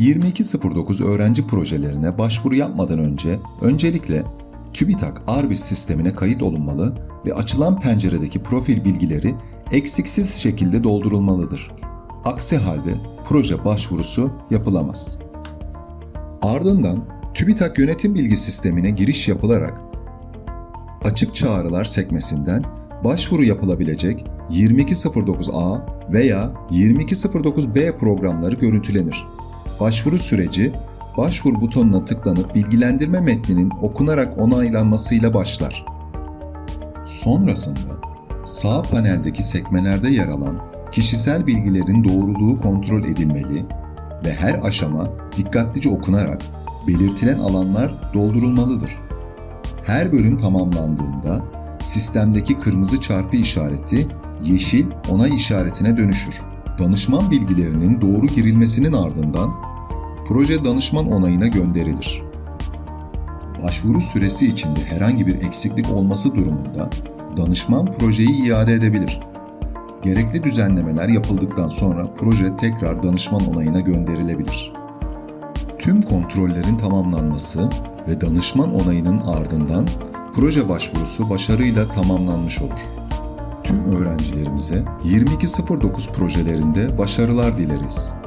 2209 öğrenci projelerine başvuru yapmadan önce öncelikle TÜBİTAK Arbis sistemine kayıt olunmalı ve açılan penceredeki profil bilgileri eksiksiz şekilde doldurulmalıdır. Aksi halde proje başvurusu yapılamaz. Ardından TÜBİTAK Yönetim Bilgi Sistemi'ne giriş yapılarak açık çağrılar sekmesinden başvuru yapılabilecek 2209A veya 2209B programları görüntülenir. Başvuru süreci başvur butonuna tıklanıp bilgilendirme metninin okunarak onaylanmasıyla başlar. Sonrasında sağ paneldeki sekmelerde yer alan kişisel bilgilerin doğruluğu kontrol edilmeli ve her aşama dikkatlice okunarak belirtilen alanlar doldurulmalıdır. Her bölüm tamamlandığında sistemdeki kırmızı çarpı işareti yeşil onay işaretine dönüşür. Danışman bilgilerinin doğru girilmesinin ardından proje danışman onayına gönderilir. Başvuru süresi içinde herhangi bir eksiklik olması durumunda danışman projeyi iade edebilir. Gerekli düzenlemeler yapıldıktan sonra proje tekrar danışman onayına gönderilebilir. Tüm kontrollerin tamamlanması ve danışman onayının ardından proje başvurusu başarıyla tamamlanmış olur. Tüm öğrencilerimize 2209 projelerinde başarılar dileriz.